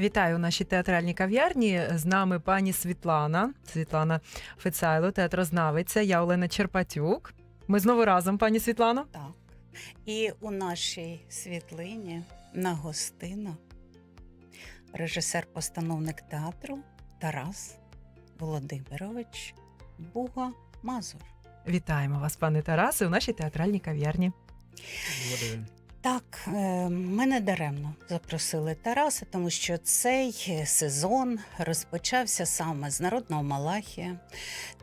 Вітаю у нашій театральній кав'ярні. З нами пані Світлана, Світлана Фецайло, театрознавиця. Я Олена Черпатюк. Ми знову разом, пані Світлано. Так. І у нашій світлині на гостину режисер-постановник театру Тарас Володимирович Буга Мазур. Вітаємо вас, пане Тарасе, у нашій театральній кав'ярні. Так, е, ми не даремно запросили Тараса, тому що цей сезон розпочався саме з народного Малахія,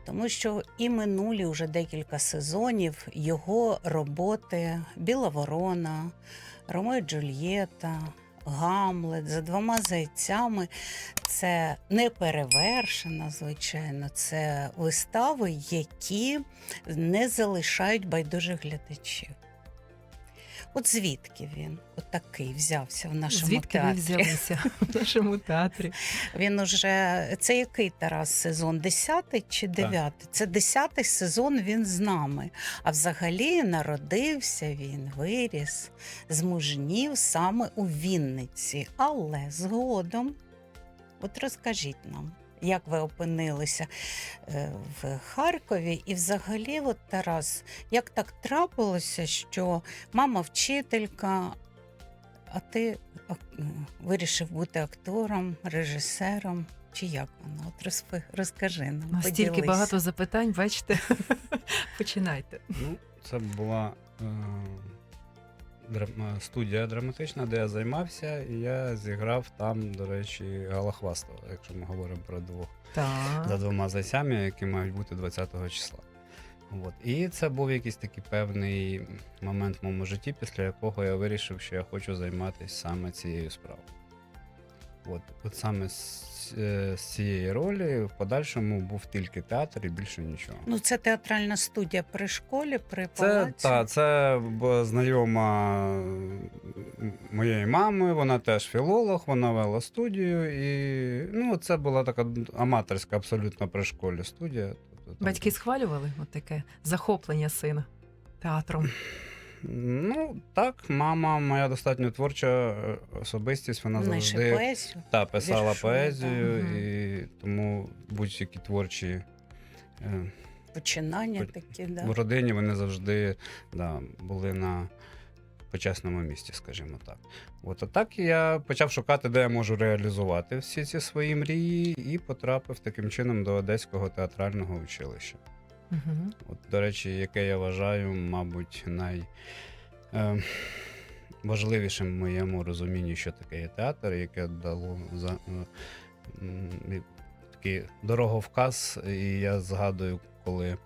тому що і минулі вже декілька сезонів його роботи Біла Ворона, Ромео Джульєта, Гамлет за двома зайцями. Це не перевершено, звичайно. Це вистави, які не залишають байдужих глядачів. От звідки він от такий взявся в нашому Звідки театрі? взялися в нашому театрі? Він уже це який Тарас сезон? Десятий чи дев'ятий? Це десятий сезон. Він з нами. А взагалі народився він, виріс, змужнів саме у Вінниці. Але згодом, от розкажіть нам. Як ви опинилися е, в Харкові? І взагалі, от Тарас, як так трапилося, що мама вчителька, а ти вирішив бути актором, режисером? Чи як воно? От розпи- розкажи нам. Настільки поділись. багато запитань, бачите? Починайте. Ну, це була е, студія драматична, де я займався, і я зіграв там, до речі, Галахвастова, якщо ми говоримо про двох за двома зайцями, які мають бути 20 числа. От. І це був якийсь такий певний момент в моєму житті, після якого я вирішив, що я хочу займатися саме цією справою. От, от саме з, е, з цієї ролі в подальшому був тільки театр і більше нічого. Ну, це театральна студія при школі, при Це, палаці. та, це знайома моєї мами, вона теж філолог, вона вела студію. І ну, це була така аматорська абсолютно при школі студія. Тобто Батьки схвалювали от таке захоплення сина театром. Ну, так, мама моя достатньо творча е, особистість, вона Знайшли завжди поезію. та, писала віршує, поезію, так. і тому будь-які творчі. е, Починання такі, да. в родині вони завжди да, були на почесному місці, скажімо так. От а так я почав шукати, де я можу реалізувати всі ці свої мрії, і потрапив таким чином до Одеського театрального училища. Угу. От, до речі, яке я вважаю, мабуть, най. Е, Важливішим в моєму розумінні, що таке є театр, яке дало за е, такий дороговказ. І я згадую, коли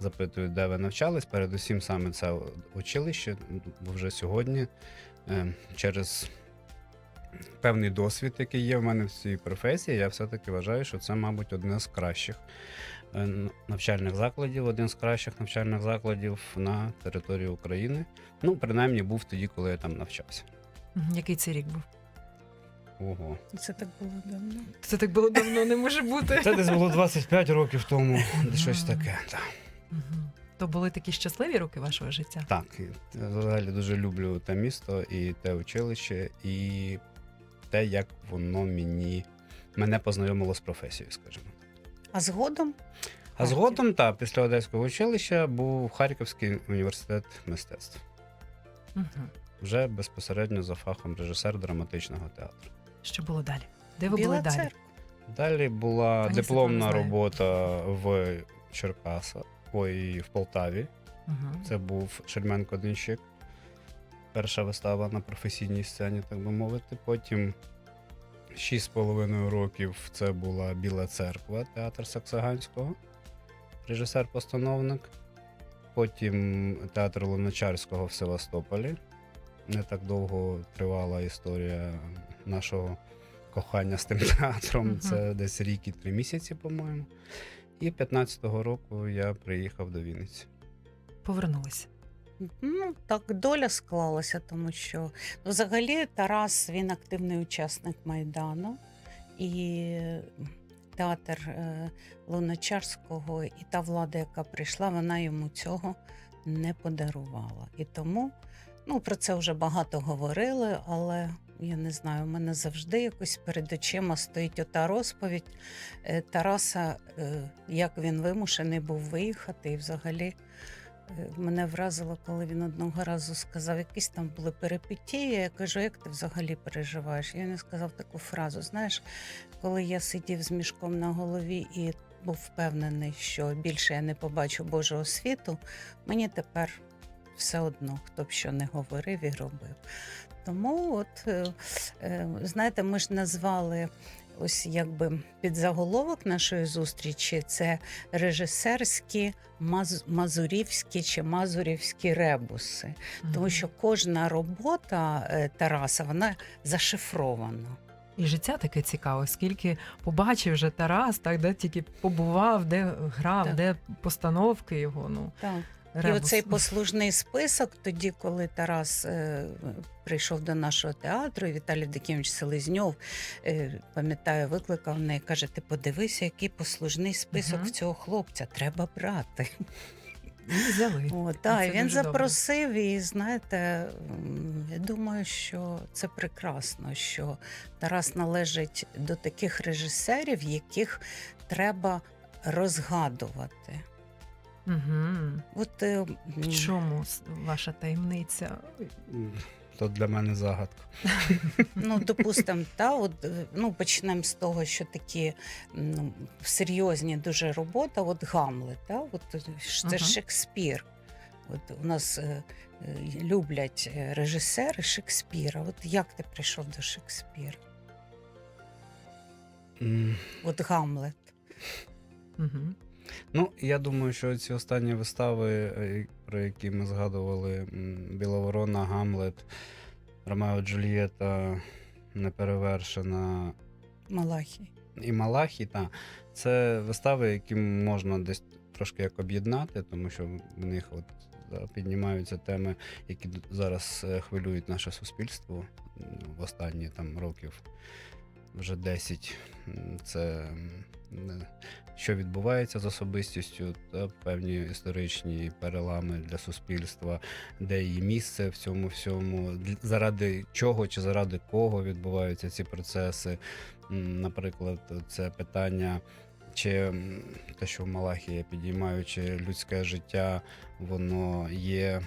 запитують, де ви навчались, передусім саме це училище, бо вже сьогодні е, через певний досвід, який є в мене в цій професії, я все-таки вважаю, що це, мабуть, одне з кращих навчальних закладів, один з кращих навчальних закладів на території України. Ну, принаймні, був тоді, коли я там навчався. Який це рік був? Ого. Це так було давно. Це так було давно, не може бути. Це десь було 25 років тому, щось таке. Так. То були такі щасливі роки вашого життя? Так, і взагалі дуже люблю те місто і те училище, і те, як воно мені мене познайомило з професією, скажімо. А згодом А згодом, так, після Одеського училища був Харківський університет мистецтв. Угу. Вже безпосередньо за фахом режисер драматичного театру. Що було далі? Де ви Біла були далі? церква. Далі була Пані дипломна робота в Черкасах, ой, в Полтаві. Угу. Це був Шельменко Денщик. Перша вистава на професійній сцені, так би мовити. Потім 6,5 років це була Біла церква, театр Саксаганського, режисер-постановник. Потім театр Луначарського в Севастополі. Не так довго тривала історія нашого кохання з тим театром. Мгм. Це десь рік і три місяці, по-моєму. І 15-го року я приїхав до Вінниці. Повернулися. Ну, так доля склалася, тому що ну, взагалі Тарас він активний учасник Майдану. І театр е, Луначарського і та влада, яка прийшла, вона йому цього не подарувала. І тому ну, про це вже багато говорили, але я не знаю, у мене завжди якось перед очима стоїть ота розповідь е, Тараса, е, як він вимушений був виїхати. І взагалі мене вразило, коли він одного разу сказав, якісь там були перипетії. Я кажу, як ти взагалі переживаєш? І він сказав таку фразу: знаєш, коли я сидів з мішком на голові і був впевнений, що більше я не побачу Божого світу, мені тепер все одно, хто б що не говорив і робив. Тому, от, е, е, знаєте, ми ж назвали ось якби підзаголовок нашої зустрічі це режисерські маз- мазурівські чи мазурівські ребуси. Тому що кожна робота е, Тараса вона зашифрована. І життя таке цікаве, скільки побачив вже Тарас, так де тільки побував, де грав, Так. де постановки його. Ну Так. І оцей послужний список, тоді, коли Тарас е, прийшов до нашого театру, і Віталій Дикімович Селезньов, е, пам'ятаю, викликав мене і каже: Ти подивися, який послужний список в цього хлопця, треба брати. І взяли. О, та, і він дуже добре. запросив, і знаєте, я думаю, що це прекрасно, що Тарас належить до таких режисерів, яких треба розгадувати. Угу. От, е, В чому ваша таємниця? То для мене загадка. Ну, допустимо, та, от, е, ну, почнемо з того, що такі ну, серйозні дуже робота, от Гамлет, та, от, е, це Ага. Шекспір. От у нас е, е, люблять режисери Шекспіра. От як ти прийшов до Шекспіра? М, От Гамлет. Угу. Ну, я думаю, що ці останні вистави, е, про які ми згадували: Біла Ворона, Гамлет, Ромео Джульєта, Неперевершена Малахій. і Малахі, та, це вистави, які можна десь трошки як об'єднати, тому що в них от да, піднімаються теми, які зараз е, хвилюють наше суспільство в останні там років вже 10. Це що відбувається з особистістю, та певні історичні перелами для суспільства, де її місце в цьому всьому, заради чого чи заради кого відбуваються ці процеси. Наприклад, це питання, чи те, що в Малахії я підіймаю, чи людське життя воно є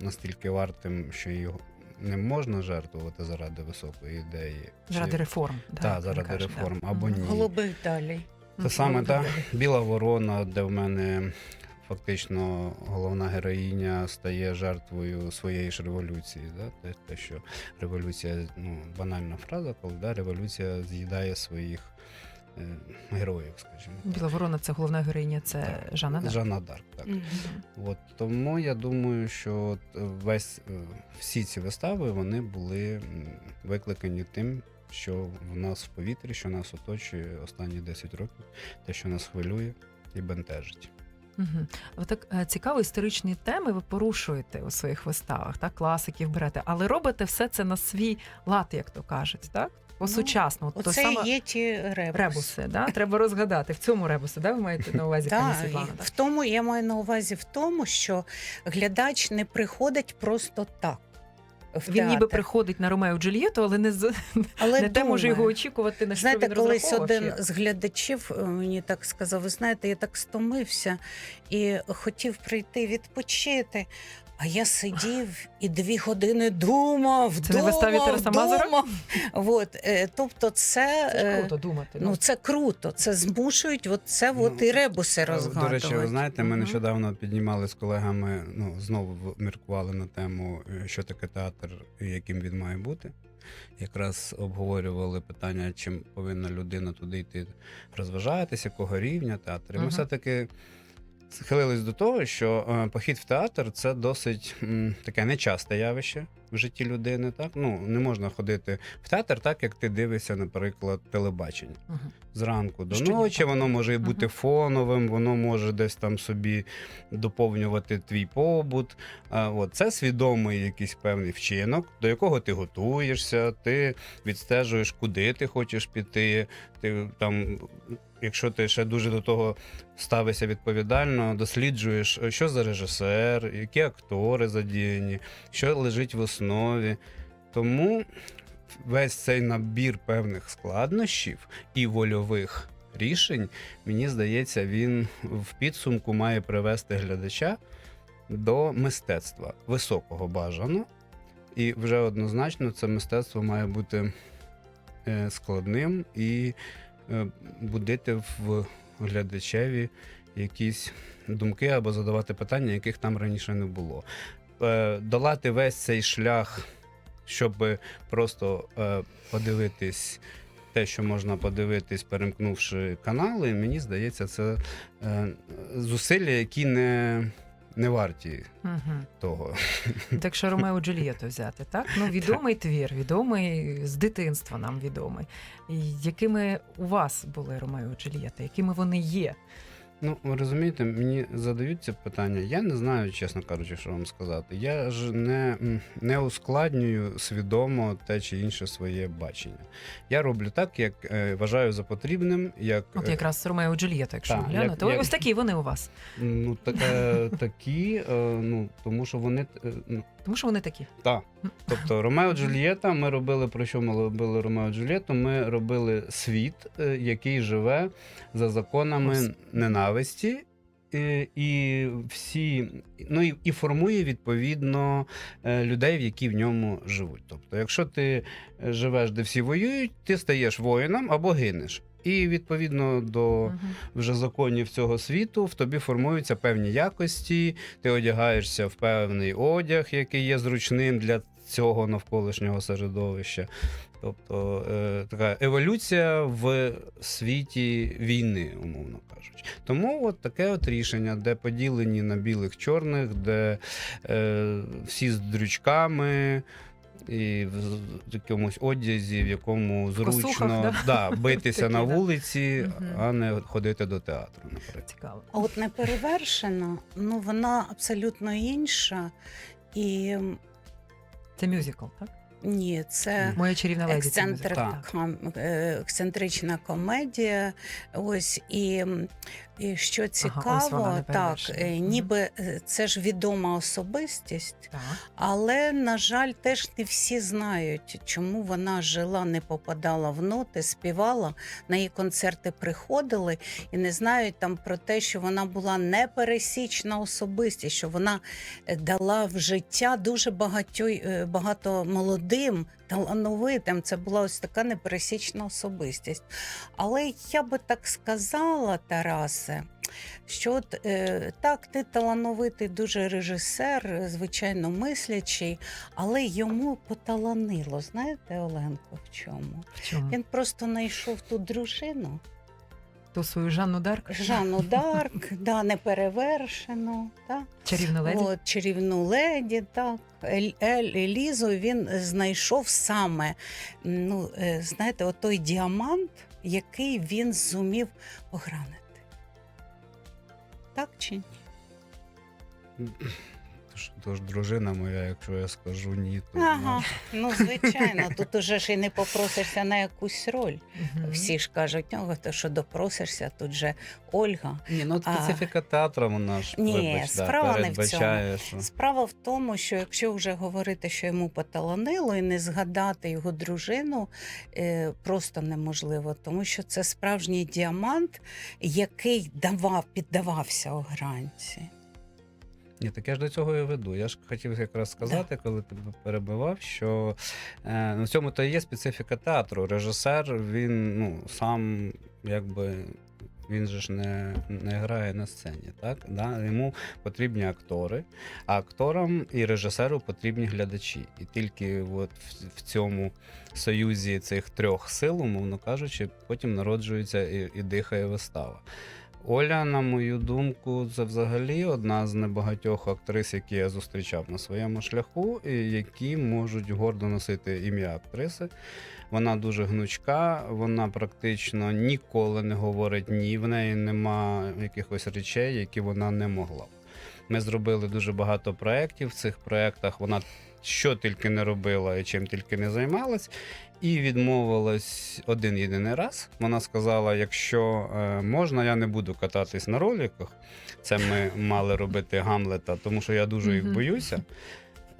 настільки вартим, що його не можна жертвувати заради високої ідеї. Заради чи... реформ. да, Та, як заради кажете, реформ, да. або ні. Голубих далі. Мгм. саме, та Біла Ворона, де в мене фактично головна героїня стає жертвою своєї ж революції. Да? Те, те, що революція, ну, банальна фраза, коли да, революція з'їдає своїх героїв, скажімо. так. Біла ворона це головна героїня, це Так. Жанна. Дарк. Жанна Дарк, так. Мгм. От тому я думаю, що от е, весь е, всі ці вистави вони були викликані тим, що в нас в повітрі, що нас оточує останні 10 років, те, що нас хвилює і бентежить. Угу. Ви так е, цікаво історичні теми ви порушуєте у своїх виставах, так, класиків берете, але робите все це на свій лад, як то кажуть, так? Ну, сучасному. То Оце саме є ті ребуси. ребуси, да? треба розгадати. В цьому ребусі, да, ви маєте на увазі, пані Світлана? в тому я маю на увазі в тому, що глядач не приходить просто так. В Він ніби приходить на Ромео Джульєту, але не з але не те може його очікувати, на що Знаєте, він колись один з глядачів е, мені так сказав: ви знаєте, я так стомився і хотів прийти відпочити. А я сидів і дві години думав, Це думав, виставі Тараса Мазура? думав. От, е, тобто, це, Це ж е, круто думати. ну, це круто. Це змушують от це Ну, от і ребуси Е, розгадувати. До речі, ви знаєте, ми нещодавно піднімали з колегами, ну знову міркували на тему, е, що таке театр і яким він має бути. Якраз обговорювали питання, чим повинна людина туди йти розважатися, якого рівня театр. І ми Мгм. все-таки схилились до того, що е, похід в театр це досить таке нечасте явище в житті людини. Так ну не можна ходити в театр, так як ти дивишся, наприклад, телебачення Мгм. зранку до Щодня, ночі, воно може бути Мгм. фоновим, воно може десь там собі доповнювати твій побут. А, от, це свідомий якийсь певний вчинок, до якого ти готуєшся, ти відстежуєш, куди ти хочеш піти. Ти там, якщо ти ще дуже до того ставишся відповідально, досліджуєш, що за режисер, які актори задіяні, що лежить в основі. Тому весь цей набір певних складнощів і вольових рішень, мені здається, він в підсумку має привести глядача до мистецтва високого бажано. І вже однозначно це мистецтво має бути е, складним і е, будити в глядачеві якісь думки або задавати питання, яких там раніше не було. Е, Долати весь цей шлях, щоб просто е, подивитись те, що можна подивитись, перемкнувши канали, мені здається, це е, зусилля, які не, не варті Угу. того. Так що Ромео Джульєту взяти, так? Ну, відомий твір, відомий з дитинства нам відомий. Якими у вас були Ромео Джульєта? Якими вони є? Ну, ви розумієте, мені задають це питання. Я не знаю, чесно кажучи, що вам сказати. Я ж не, не ускладнюю свідомо те чи інше своє бачення. Я роблю так, як е, вважаю за потрібним, як От е, якраз Ромео і Джульєта, якщо Так, глянути. як- як- Ось такі вони у вас. ну, таке, такі, е, ну, тому що вони е, ну, Тому що вони такі. Так. Тобто Ромео Джульєта, ми робили про що ми робили Ромео Джульєту? Ми робили світ, е, який живе за законами Ось. ненависті. е, І всі, ну і, і формує відповідно е, людей, які в ньому живуть. Тобто, якщо ти живеш, де всі воюють, ти стаєш воїном або гинеш. І відповідно до вже законів цього світу в тобі формуються певні якості, ти одягаєшся в певний одяг, який є зручним для цього навколишнього середовища. Тобто е, така еволюція в світі війни, умовно кажучи. Тому от таке от рішення, де поділені на білих чорних, де е, всі з дрючками. І в якомусь одязі, в якому зручно косухах, да? битися Такі, на вулиці, а не ходити до театру, наприклад. Цікаво. А от неперевершена, ну вона абсолютно інша. І Це мюзикл, так? ні, це. Моя чарівна леді. Ексцентр... Ком- е, ексцентрична комедія. Ось і, і що цікаво, так, неперевершена. е, ніби е, це ж відома особистість, Так. але, на жаль, теж не всі знають, чому вона жила, не попадала в ноти, співала, на її концерти приходили і не знають там про те, що вона була непересічна особистість, що вона е, дала в життя дуже багатьо, багато молодим, талановитим. Це була ось така непересічна особистість. Але я би так сказала, Тарасе, що от, е, так, ти талановитий дуже режисер, звичайно, мислячий, але йому поталанило. Знаєте, Оленко, в чому? В чому? Він просто знайшов ту дружину. Ту свою Жанну Дарк? Жанну Дарк, да, неперевершену, так. Чарівна леді? От, чарівну леді, так. Ель, Ель, Елізу він знайшов саме, ну, е, знаєте, отой діамант, який він зумів огранити. Так чи ні? Тож, тож дружина моя, якщо я скажу ні, то Ага, ну звичайно, тут уже ж і не попросишся на якусь роль. Всі ж кажуть, ну, то що допросишся, тут же Ольга. ні, ну А. специфіка театру вона ж Ні, вибач, да, справа не в передбачає, що Справа в тому, що якщо вже говорити, що йому поталанило, і не згадати його дружину е, просто неможливо, тому що це справжній діамант, який давав, піддавався огранці. Ні, так я ж до цього і веду. Я ж хотів якраз сказати, коли тебе перебивав, що е, ну, в цьому то і є специфіка театру. Режисер, він ну, сам якби. Він же ж не, не грає на сцені, так? Да? Йому потрібні актори, а акторам і режисеру потрібні глядачі. І тільки от в, в цьому союзі цих трьох сил, умовно кажучи, потім народжується і, і дихає вистава. Оля, на мою думку, це взагалі одна з небагатьох актрис, які я зустрічав на своєму шляху, і які можуть гордо носити ім'я актриси. Вона дуже гнучка, вона практично ніколи не говорить ні. В неї нема якихось речей, які вона не могла. Ми зробили дуже багато проєктів. В цих проєктах вона що тільки не робила і чим тільки не займалась. І відмовилась один єдиний раз. Вона сказала: якщо е, можна, я не буду кататись на роліках. Це ми мали робити Гамлета, тому що я дуже їх боюся.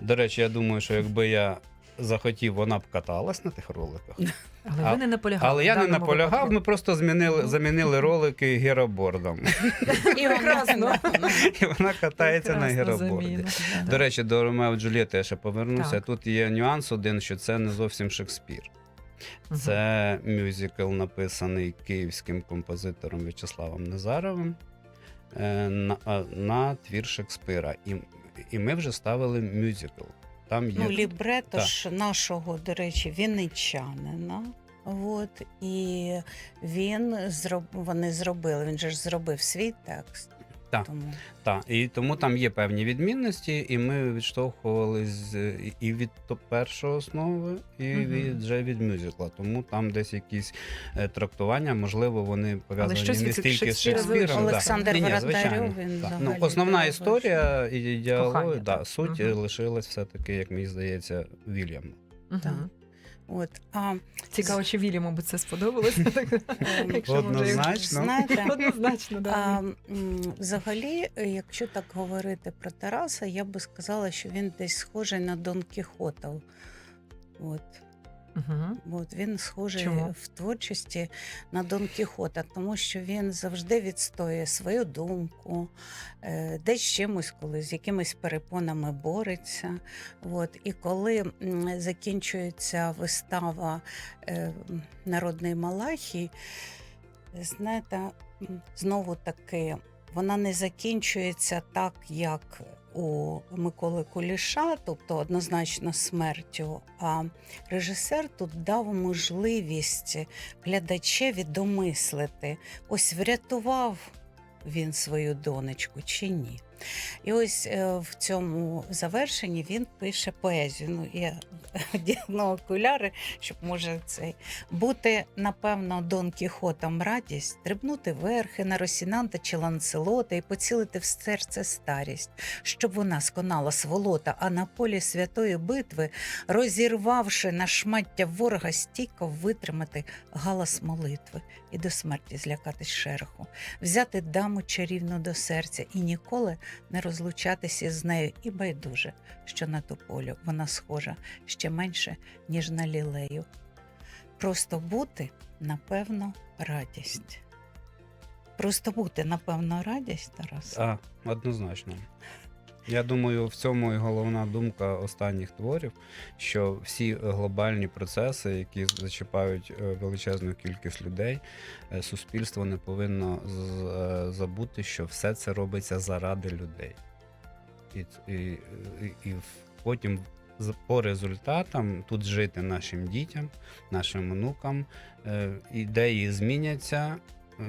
До речі, я думаю, що якби я захотів, вона б каталась на тих роликах. Але А- ви не наполягали. Але в я не даному наполягав, випадку. ми просто змінили, замінили ролики гіробордом. І вона- Прекрасно. І вона катається на Прекрасна гіроборді. заміна, да. До речі, до Ромео Джульєти я ще повернуся. Так. Тут є нюанс один, що це не зовсім Шекспір. Мгм. Це мюзикл, написаний київським композитором В'ячеславом Назаровим е, на, а, на твір Шекспира. І, і ми вже ставили мюзикл. Там є Ну, лібрето Так. ж нашого, до речі, вінничанина. От, і він зроб... вони зробили, він же ж зробив свій текст. Так. Тому та, і тому там є певні відмінності, і ми відштовхувались і від першої основи, і Мгм. від вже від мюзикла. Тому там десь якісь е, трактування, можливо, вони пов'язані щось не стільки з Шекспіра Шекспіром. да. Олександр Воротарьов, звичайно, він так. Ну, основна історія і діалог, да, суть Мгм. лишилась все-таки, як мені здається, Вільям. Мгм. Так. От, а, Цікаво, чи Вільяму мабуть, це сподобалося. Якщо може, Однозначно. Однозначно, да. А, взагалі, якщо так говорити про Тараса, я би сказала, що він десь схожий на Дон Кіхота. От. Мгм. От він схожий Чому? в творчості на Дон Кіхота, тому що він завжди відстоює свою думку, е, десь чимось, коли з якимись перепонами бореться. От. І коли закінчується вистава е, Народний Малахій, знаєте, знову таки. Вона не закінчується так, як у Миколи Куліша, тобто однозначно смертю. А режисер тут дав можливість глядачеві домислити, ось врятував він свою донечку чи ні. І ось е, в цьому завершенні він пише поезію. Ну, я одягну окуляри, щоб може цей бути, напевно, Дон Кіхотом радість, стрибнути верхи на Росінанта чи Ланцелота і поцілити в серце старість, щоб вона сконала сволота, а на полі святої битви, розірвавши на шмаття ворога, стійко витримати галас молитви і до смерті злякатись шерху, взяти даму чарівну до серця і ніколи не розлучатися з нею, і байдуже, що на тополю вона схожа ще менше, ніж на лілею. Просто бути, напевно, радість. Просто бути, напевно, радість, Тарас. А, однозначно. Я думаю, в цьому і головна думка останніх творів, що всі глобальні процеси, які зачіпають е, величезну кількість людей, е, суспільство не повинно е, забути, що все це робиться заради людей. І, і, і, потім по результатам тут жити нашим дітям, нашим онукам, е, ідеї зміняться,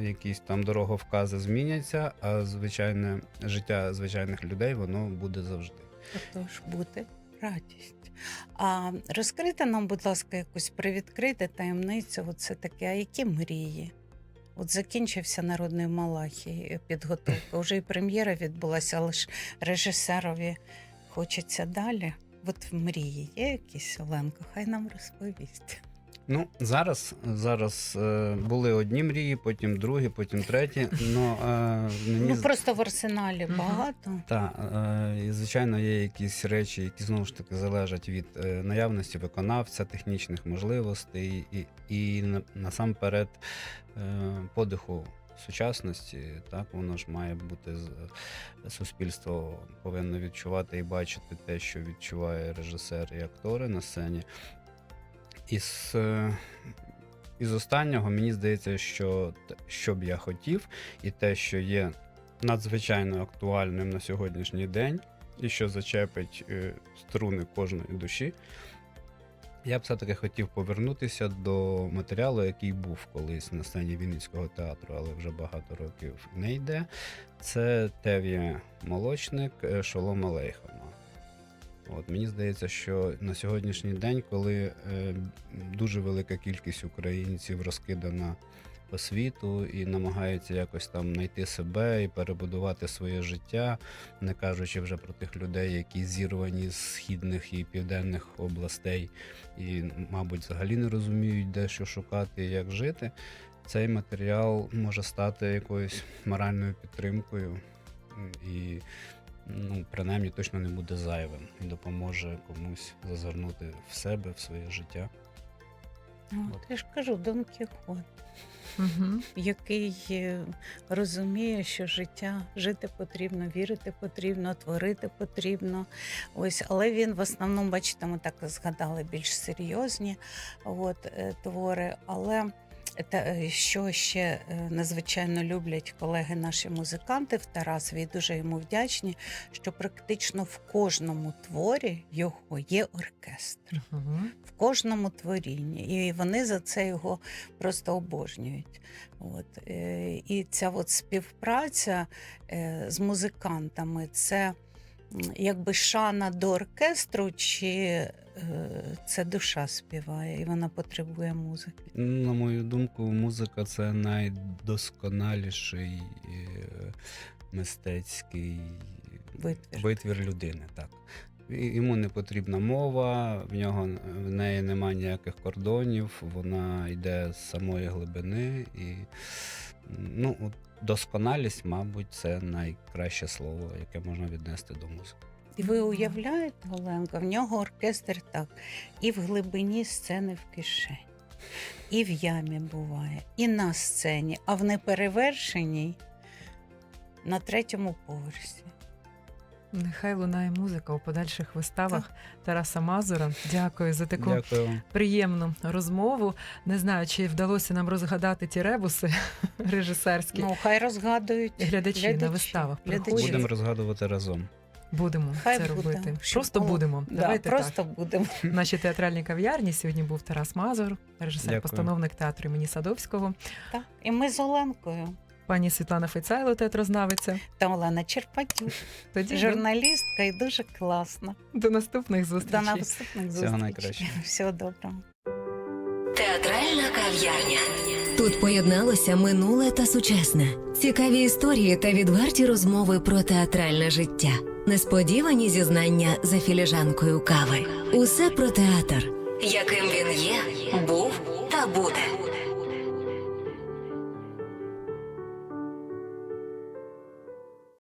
якісь там дороговкази зміняться, а звичайне життя звичайних людей воно буде завжди. Тож бути радість. А розкрити нам, будь ласка, якусь привідкрити таємницю. Оце таке, а які мрії? От закінчився народний Малахій підготовка. Уже і прем'єра відбулася, але ж режисерові хочеться далі. От в мрії є якісь Оленко, хай нам розповість. Ну зараз, зараз е, були одні мрії, потім другі, потім треті. Ну, е, мені Ну просто в арсеналі багато. Та, е, і звичайно, є якісь речі, які знову ж таки залежать від е, наявності виконавця, технічних можливостей і, і на- насамперед е, подиху сучасності. Так, воно ж має бути суспільство повинно відчувати і бачити те, що відчуває режисер і актори на сцені. Із, е, із останнього мені здається, що що б я хотів, і те, що є надзвичайно актуальним на сьогоднішній день, і що зачепить е, струни кожної душі. Я б все-таки хотів повернутися до матеріалу, який був колись на сцені Вінницького театру, але вже багато років не йде. Це Тев'є Молочник е, Шолома Лейхема. От мені здається, що на сьогоднішній день, коли е, дуже велика кількість українців розкидана по світу і намагаються якось там знайти себе і перебудувати своє життя, не кажучи вже про тих людей, які зірвані з східних і південних областей, і, мабуть, взагалі не розуміють, де що шукати і як жити. Цей матеріал може стати якоюсь моральною підтримкою. І ну, принаймні точно не буде зайвим і допоможе комусь зазирнути в себе, в своє життя. От, я ж кажу, Дон Кіхот, Угу. який е, розуміє, що життя жити потрібно, вірити потрібно, творити потрібно. Ось, але він в основному, бачите, ми так згадали більш серйозні от, е, твори. Але та, е, що ще е, надзвичайно люблять колеги наші музиканти в Тарасові, і дуже йому вдячні, що практично в кожному творі його є оркестр Угу. в кожному творінні, і вони за це його просто обожнюють. От. е, І ця от співпраця з музикантами це якби шана до оркестру, чи це душа співає, і вона потребує музики. На мою думку, музика це найдосконаліший е, мистецький Витвір. витвір людини. Так. Йому не потрібна мова, в нього в неї немає ніяких кордонів, вона йде з самої глибини. І ну, досконалість, мабуть, це найкраще слово, яке можна віднести до музики. І ви уявляєте, Оленко, в нього оркестр так, і в глибині сцени в кишені, і в ямі буває, і на сцені, а в неперевершеній на третьому поверсі. Нехай лунає музика у подальших виставах Тараса Мазура. Дякую за таку Дякую приємну розмову. Не знаю, чи вдалося нам розгадати ті ребуси режисерські. Ну, хай розгадують Глядачі на виставах глядачі. Будемо розгадувати разом. Будемо Хай це буде, робити. щоб Просто було. будемо. Да, Давайте просто так. будемо. В нашій театральній кав'ярні сьогодні був Тарас Мазур, режисер-постановник театру імені Садовського, Так. І ми з Оленкою пані Світлана Фейцайло, театрознавиця. та Олена Черпатюк, Тоді журналістка і дуже класна. до наступних До зустрічей. наступних Всього найкращого. Всього доброго. Театральна кав'ярня. Тут поєдналося минуле та сучасне, цікаві історії та відверті розмови про театральне життя, несподівані зізнання за філіжанкою кави. Усе про театр, яким він є, був та буде.